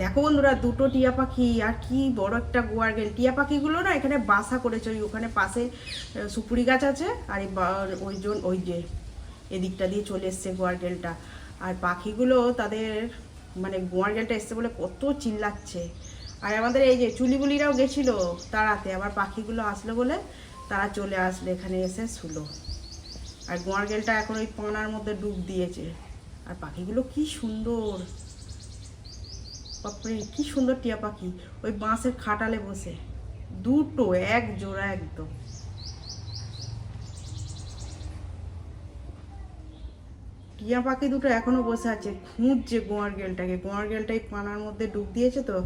দেখো বন্ধুরা, দুটো টিয়া পাখি, আর কি বড় একটা গোয়ার গেল টিয়া পাখিগুলো না এখানে বাসা করেছে ওই ওখানে পাশে সুপুরি গাছ আছে, আর ওই জন ওই যে এদিকটা দিয়ে চলে এসছে গোয়ার গেলটা আর পাখিগুলো তাদের মানে গোয়ার গেলটা এসছে বলে কত চিল্লাচ্ছে। আর আমাদের এই যে চুলিগুলিরাও গেছিল তাড়াতে আবার পাখিগুলো আসলো বলে তারা চলে আসলো, এখানে এসে শুলো। আর গোয়ার গেলটা এখন ওই পানার মধ্যে ডুব দিয়েছে। আর পাখিগুলো কি সুন্দর! বাপরে, কি সুন্দর টিয়া পাখি। ওই বাঁশের খাটালে বসে। দুটো, এক জোড়া একদম। টিয়া পাখি দুটো এখনও বসে আছে। খুঁজছে গোয়ার গেলটাকে। গোয়ার গেলটাই পানার মধ্যে ডুব দিয়েছে তো,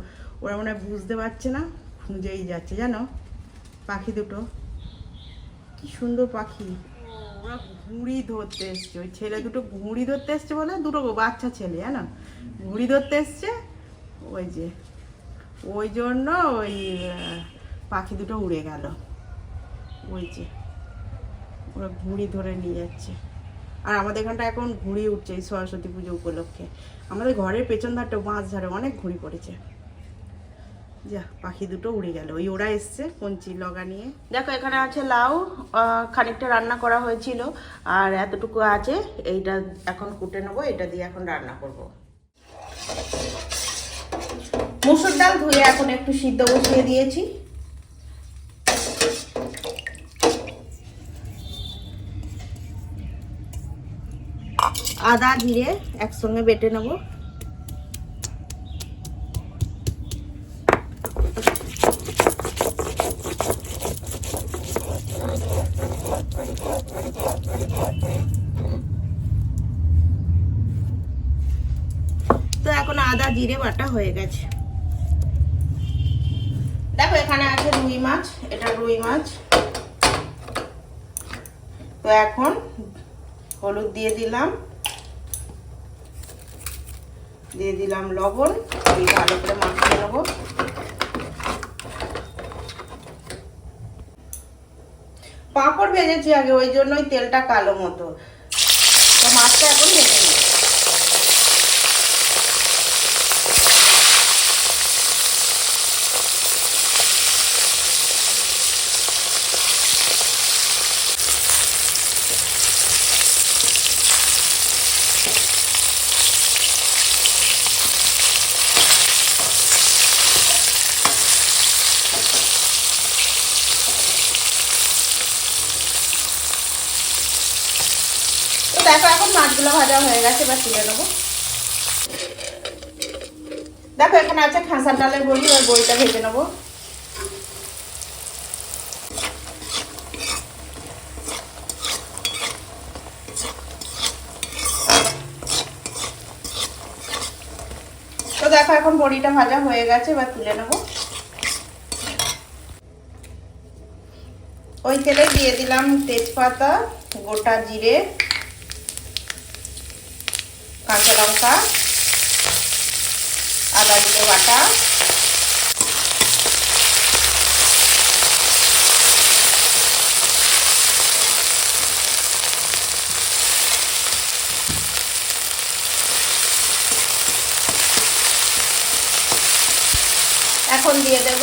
ওরা মনে বুঝতে পারছে না, খুঁজেই যাচ্ছে। জানো, পাখি দুটো। কি সুন্দর পাখি। ওরা ঘুড়ি ধরতে এসছে। ওই ছেলে দুটো ঘুড়ি ধরতে এসছে বলে, দুটো বাচ্চা ছেলে, জানো? ঘুড়ি ধরতে এসছে ওই যে, ওই জন্য ওই পাখি দুটো উড়ে গেল। ওই যে, ওরা ঘুড়ি ধরে নিয়ে যাচ্ছে। আর আমাদের এখানটা এখন ঘুড়ি উঠছে এই সরস্বতী পুজো উপলক্ষে। আমাদের ঘরের পেছন ধারটা বাঁশ ধারে অনেক ঘুড়ি পড়েছে। যা, পাখি দুটো উড়ে গেল। ওই ওরা এসছে কঞ্চি লগা নিয়ে। দেখো, এখানে আছে লাউ খানিকটা রান্না করা হয়েছিল। আর এতটুকু আছে, এইটা এখন কুটে নেব, এটা দিয়ে এখন রান্না করব। মুসুর ডাল ধুয়ে এখন একটু সিদ্ধ বসিয়ে দিয়েছি। আদা জিরে একসঙ্গে বেটে নেব। তো এখন আদা জিরে বাটা হয়ে গেছে। দেখো, এখানে আছে রুই মাছ, এটা রুই মাছ। তো এখন হলুদ দিয়ে দিলাম। দিয়ে দিলাম লবণ ভালো করে মাখিয়ে নেব। পাঁপড় ভেজেছি আগে, ওই জন্যই তেলটা কালো মতো। তো মাছটা এখন ভেজে নেব তো দেখো এখন মাছগুলো ভাজা হয়ে গেছে, এবার তুলে নেব। দেখো, এখানে আছে খাঁসার ডালের বড়ি ওই বড়িটা ভেজে নেব। তো দেখো, এখন বড়িটা ভাজা হয়ে গেছে, এবার তুলে নেব। ওই তেলে দিয়ে দিলাম তেজপাতা, গোটা জিরে কাঁচা লঙ্কা, আদা জিরে বাটা, এখন দিয়ে দেব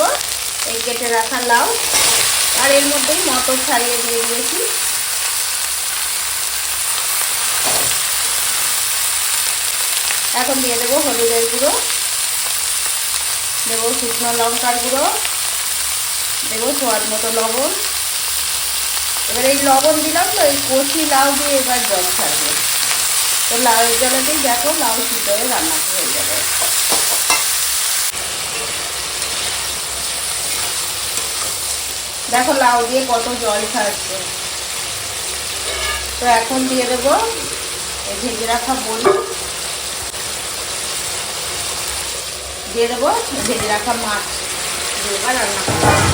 এই কেটে রাখা লাউ। আর এর মধ্যেই মটর ছাড়িয়ে দিয়ে দিয়েছি। এখন দিয়ে দেবো হলুদের গুঁড়ো। দেবো শুকনো লঙ্কার গুঁড়ো। দেবো সোয়াদ মতো লবণ। এবার এই লবণ দিলাম তো, এই কষি লাউ দিয়ে এবার জল ছাড়বে। তো লাউয়ের জলেতেই দেখো লাউ হয়ে রান্না হয়ে যাবে। দেখো লাউ দিয়ে কত জল ছাড়ছে। তো এখন দিয়ে দেবো ভেজে রাখা বড়ি। দিয়ে দেবো, ভেজে রাখা মাছ। দিয়ে এবার রান্না। করব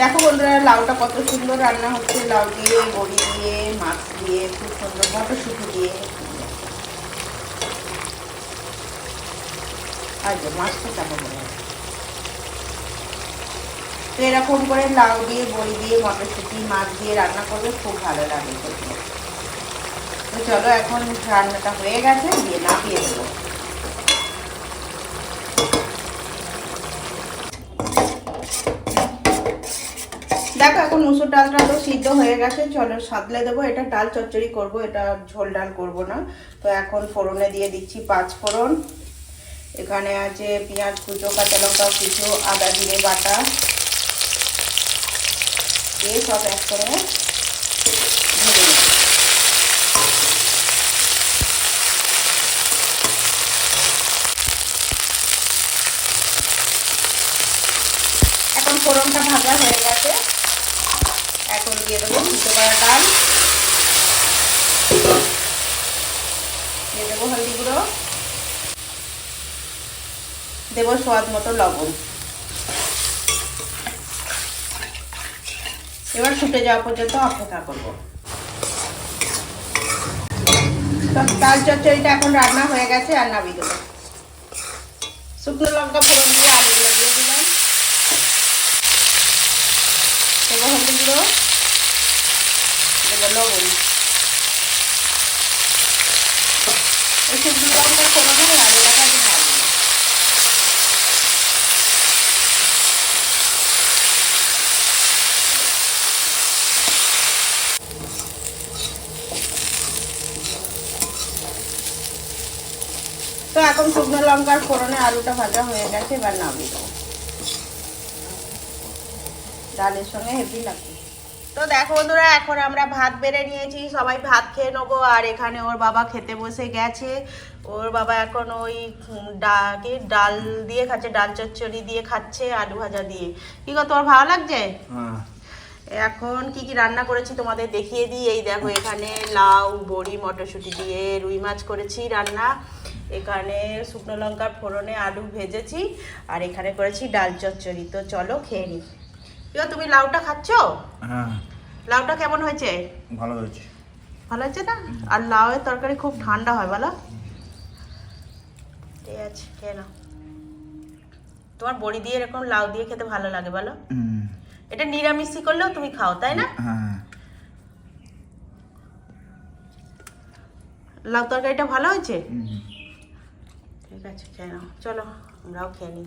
দেখো বন্ধুরা, লাউটা কত সুন্দর রান্না হচ্ছে। লাউ দিয়ে, বড়ি দিয়ে, মাছ দিয়ে, খুব সুন্দর মটরশুঁটি দিয়ে। আর মাছটা হয় তো এরকম করে লাউ দিয়ে, বড়ি দিয়ে, মটরশুঁটি, মাছ দিয়ে রান্না করবে খুব ভালো লাগে তো চলো এখন রান্নাটা হয়ে গেছে, দিয়ে নাপিয়ে দেবো দেখো, এখন মুসুর ডালটা তো সিদ্ধ হয়ে গেছে, চলো সাদলে দেবো। এটা ডাল চচ্চড়ি করব, এটা ঝোল ডাল করব না। তো এখন ফোড়নে দিয়ে দিচ্ছি পাঁচ ফোড়ন। এখানে আছে পেঁয়াজ, কুচো, কাঁচা লঙ্কা কুচো আদা, জিরে, বাটা। দিয়ে সব একসঙ্গে ভেজে এখন ফোড়নটা ভাজা হয়ে গেছে। এখন দিয়ে দেবো কুচো করা ডাল। দিয়ে দেবো হলদি গুঁড়ো। দেবো স্বাদ মতো লবণ। এবার ফুটে যাওয়া পর্যন্ত অপেক্ষা করব। তো ডাল চচ্চড়িটা এখন রান্না হয়ে গেছে, আর নামিয়ে দেবো। শুকনো লঙ্কা ফোড়ন দিয়ে আলুগুলো দিয়ে দিলাম। দেবো লবণ। এই শুকনো লঙ্কা তো এখন শুকনো লঙ্কার ফোড়নে আলুটা ভাজা হয়ে গেছে এবার নামিয়ে দেবো ডালের সঙ্গে হেভি লাগে। তো দেখো বন্ধুরা এখন আমরা ভাত বেড়ে নিয়েছি সবাই ভাত খেয়ে নেব আর এখানে ওর বাবা খেতে বসে গেছে। ওর বাবা এখন ওই ডা কি ডাল দিয়ে খাচ্ছে ডাল চচ্চড়ি দিয়ে খাচ্ছে আলু ভাজা দিয়ে। কি গো তোর ভালো লাগছে? হ্যাঁ। এখন কি কি রান্না করেছি তোমাদের দেখিয়ে দিই। এই দেখো এখানে লাউ বড়ি মটরশুঁটি দিয়ে রুই মাছ করেছি রান্না। এখানে শুকনো লঙ্কার ফোড়নে আলু ভেজেছি আর এখানে করেছি ডাল চচ্চড়ি। তো চলো খেয়ে নিই ইয়ো, তুমি লাউটা খাচ্ছ? হ্যাঁ। লাউটা কেমন হয়েছে? ভালো হয়েছে। ভালো হয়েছে না? আর লাউয়ের তরকারি খুব ঠান্ডা হয় বলো। ঠিক আছে খেয়ে নাও। তোমার বড়ি দিয়ে এরকম লাউ দিয়ে খেতে ভালো লাগে বলো। এটা নিরামিষি করলেও তুমি খাও তাই না? হ্যাঁ। লাউ তরকারিটা ভালো হয়েছে? হুম। ঠিক আছে খেয়ে চলো আমরাও খেয়ে নিই।